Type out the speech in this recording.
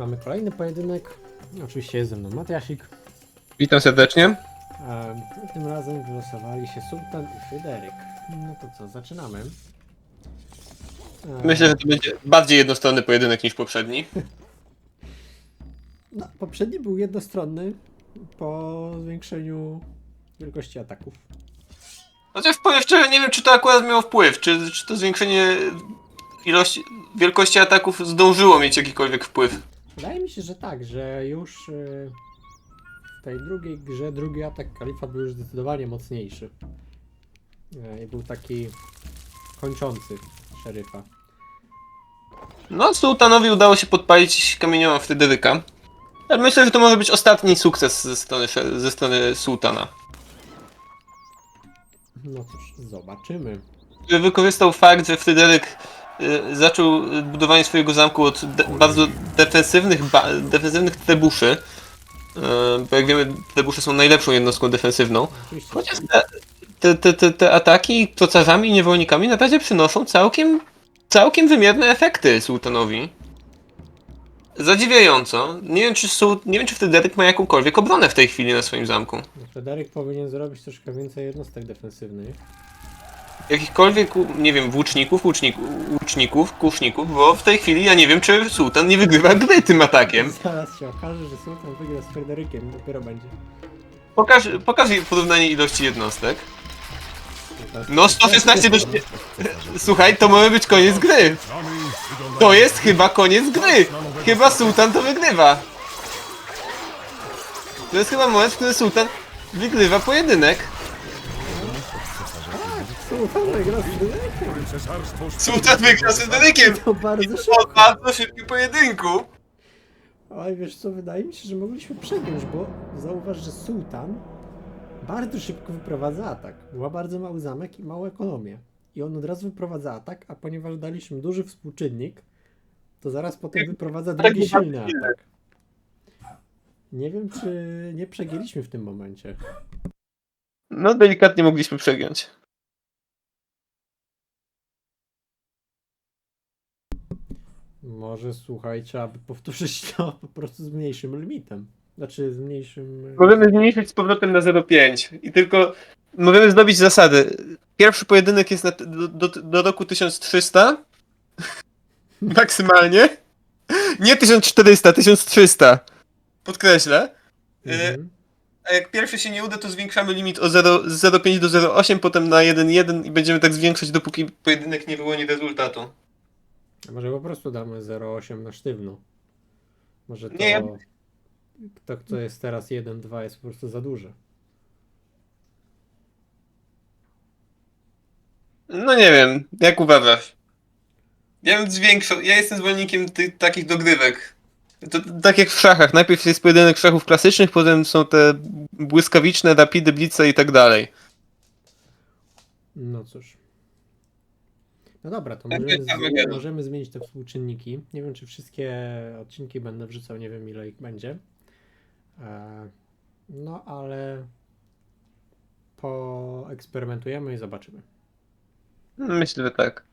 Mamy kolejny pojedynek. Oczywiście jest ze mną Matiasik. Witam serdecznie. E, tym razem wylosowali się Sultan i Fryderyk. No to co, zaczynamy. E, Myślę, że to będzie bardziej jednostronny pojedynek niż poprzedni. No, poprzedni był jednostronny po zwiększeniu wielkości ataków. Chociaż powiem szczerze, nie wiem, czy to akurat miało wpływ. Czy, czy to zwiększenie ilości, wielkości ataków zdążyło mieć jakikolwiek wpływ. Wydaje mi się, że tak, że już e, w tej drugiej grze drugi atak Kalifa był już zdecydowanie mocniejszy. E, I był taki kończący szeryfa. No, Sultanowi udało się podpalić kamieniową Fryderyka. Ale myślę, że to może być ostatni sukces ze strony, ze strony Sultana. No cóż, zobaczymy. Wykorzystał fakt, że Fryderyk y, zaczął y, budowanie swojego zamku od de bardzo defensywnych, defensywnych trebuszy. Y, bo jak wiemy, trebusze są najlepszą jednostką defensywną. Chociaż te, te, te, te, ataki procarzami i niewolnikami na razie przynoszą całkiem, całkiem wymierne efekty Sultanowi. Zadziwiająco. Nie wiem, czy, Sul- nie wiem, czy Fryderyk ma jakąkolwiek obronę w tej chwili na swoim zamku. No, Fryderyk powinien zrobić troszkę więcej jednostek defensywnych. Jakichkolwiek, nie wiem, włóczników, łuczników, łuczników, kuszników, bo w tej chwili ja nie wiem, czy Sultan nie wygrywa gry tym atakiem. Zaraz się okaże, że Sultan wygra z Fryderykiem, dopiero będzie. Pokaż, pokaż porównanie ilości jednostek. No, 116 do... Słuchaj, to może być koniec gry. To jest chyba koniec gry. Chyba Sultan to wygrywa. To jest chyba moment, w którym Sultan wygrywa pojedynek. Sultan wygra z Fryderykiem! Sultan wygra z Fryderykiem. To bardzo szybko. bardzo szybkim pojedynku. Oj, wiesz co, wydaje mi się, że mogliśmy przegiąć, bo zauważ, że Sultan bardzo szybko wyprowadza atak. Ma bardzo mały zamek i małą ekonomię. I on od razu wyprowadza atak, a ponieważ daliśmy duży współczynnik, to zaraz potem wyprowadza drugi silny atak. Nie wiem, czy nie przegięliśmy w tym momencie. No, delikatnie mogliśmy przegiąć. Może słuchajcie, aby powtórzyć to po prostu z mniejszym limitem. Znaczy z mniejszym... Możemy zmniejszyć z powrotem na 0,5 i tylko możemy zrobić zasady. Pierwszy pojedynek jest na, do, do, do roku 1300 maksymalnie. Nie 1400, 1300. Podkreślę. Mhm. A jak pierwszy się nie uda, to zwiększamy limit o 0, z 0,5 do 0,8, potem na 1,1 i będziemy tak zwiększać, dopóki pojedynek nie wyłoni rezultatu. Może po prostu damy 0,8 na sztywno. Może to. Nie, ja- To, kto jest teraz 1,2 jest po prostu za duże. No nie wiem, jak uważasz? Ja bym zwiększał, ja jestem zwolennikiem tych takich dogrywek. To, tak jak w szachach, najpierw jest pojedynek szachów klasycznych, potem są te błyskawiczne, rapidy, blice i tak dalej. No cóż. No dobra, to Tak możemy, jest, tak z, możemy zmienić te współczynniki. Nie wiem, czy wszystkie odcinki będę wrzucał, nie wiem ile ich będzie. E, no ale poeksperymentujemy i zobaczymy. Myślę, że tak.